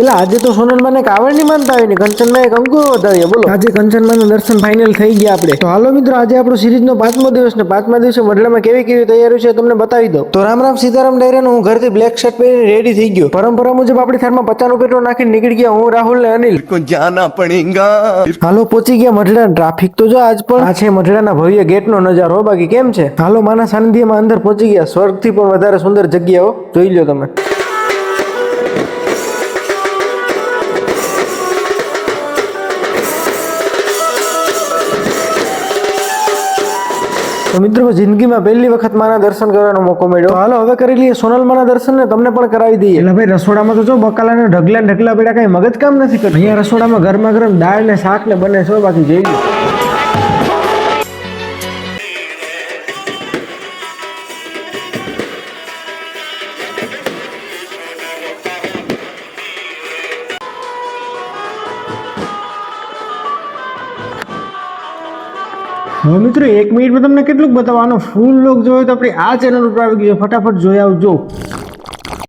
એટલે આજે તો સોનલમાં કાવડ નહીં માનતા આવી ને કંચનમાં એક અંકુર વધારીએ બોલો. આજે કંચન કંચનમાં દર્શન ફાઇનલ થઈ ગયા આપણે. તો હાલો મિત્રો આજે આપણો સિરીઝનો પાંચમો દિવસ ને પાંચમા દિવસે વડલામાં કેવી કેવી તૈયારી છે તમને બતાવી દઉં. તો રામ રામ સીતારામ ડાયરે હું ઘરથી બ્લેક શર્ટ પહેરીને રેડી થઈ ગયો. પરંપરા મુજબ આપણી થારમાં પચાનું પેટ્રોલ નાખીને નીકળી ગયા હું રાહુલ ને અનિલ. જાના પડેગા હાલો પહોંચી ગયા મઢડા ટ્રાફિક તો જો આજ પણ. આ છે મઢડાના ભવ્ય ગેટનો નજારો. બાકી કેમ છે? હાલો માના સાનિધ્યમાં અંદર પહોંચી ગયા. સ્વર્ગથી પણ વધારે સુંદર જગ્યાઓ જોઈ લો તમે. તો મિત્રો જિંદગીમાં પહેલી વખત માના દર્શન કરવાનો મોકો મળ્યો. હાલો હવે કરી લઈએ સોનલ માના દર્શન ને તમને પણ કરાવી દઈએ. એટલે ભાઈ રસોડામાં તો જો બકાલા ને ઢગલા ને ઢગલા બેડા કઈ મગજ કામ નથી કરતું. અહીંયા રસોડામાં ગરમા ગરમ દાળ ને શાક ને બને છે બાકી જોઈ હવે મિત્રો, એક મિનિટમાં તમને કેટલુંક બતાવવાનો. ફૂલ લોક જોયો તો આપણી આ ચેનલ ઉપર આવી ગયો ફટાફટ જોઈ આવજો.